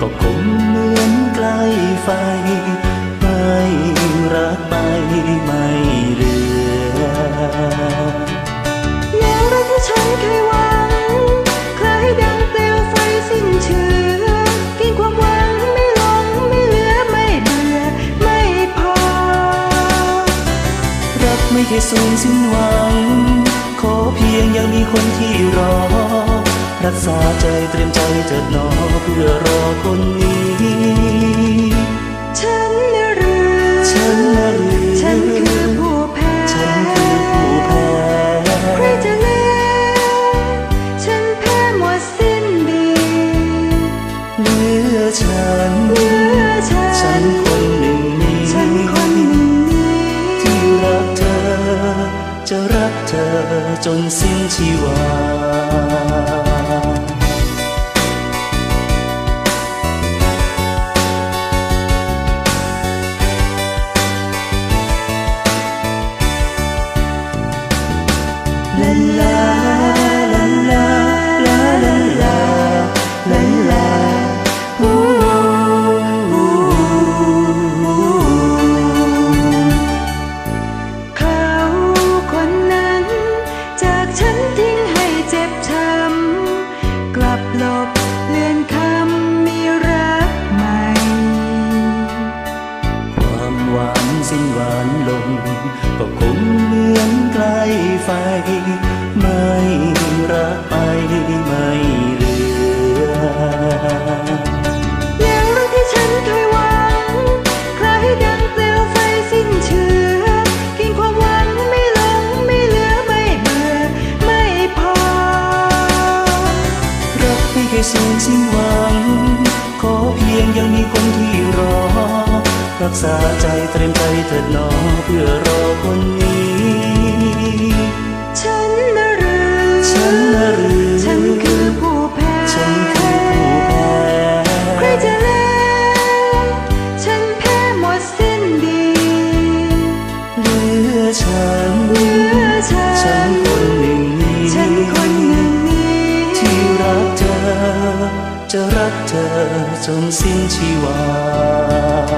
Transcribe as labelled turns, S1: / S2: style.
S1: ก็ค
S2: งเหมือนใกล้ไฟไม่รักไม่ไม่เหลือ
S1: แล้วรักที่ฉันเคยหวังคล้ายดังเปลวไฟสิ้นเชื้อกินความหวังไม่หลงไม่เหลือไม่เบื่อไม่พอ
S2: รักไม่เคยสูญสิ้นหวัง ขอเพียงยังมีคนที่รอ รักษาใจเตรียมใจเถิดหนอเพื่อรอคนนี้
S1: ฉันน่ะหรือ
S2: ฉันน่ะหรือ
S1: ฉันคือผู้แพ้
S2: ฉันคือผู้แพ้
S1: ใครจะเลือกฉันแพ้หมดสิ้นดี
S2: เหลือฉัน
S1: เหลือฉัน
S2: ฉันคนหนึ่งนี้
S1: ฉันคนหนึ่งนี้
S2: ที่รักเธอ จะรักเธอจนสิ้นชีวา สิ้นหวานลงก็คงเหมือนใกล
S1: ช่
S2: สูญสิ้นหวัง ขอเพียงยังมีคนที่รอ รักษาใจเตรียมใจเถิดหนอเพื่อรอคนนี้
S1: ฉันน่ะหรือ
S2: ฉันน่ะหรือ
S1: ฉันคือผู้แพ้
S2: ฉันคือผู้แพ้
S1: ใครจะเลือกฉันแพ้หมดสิ้นดี
S2: เหลือฉัน 这种心情啊。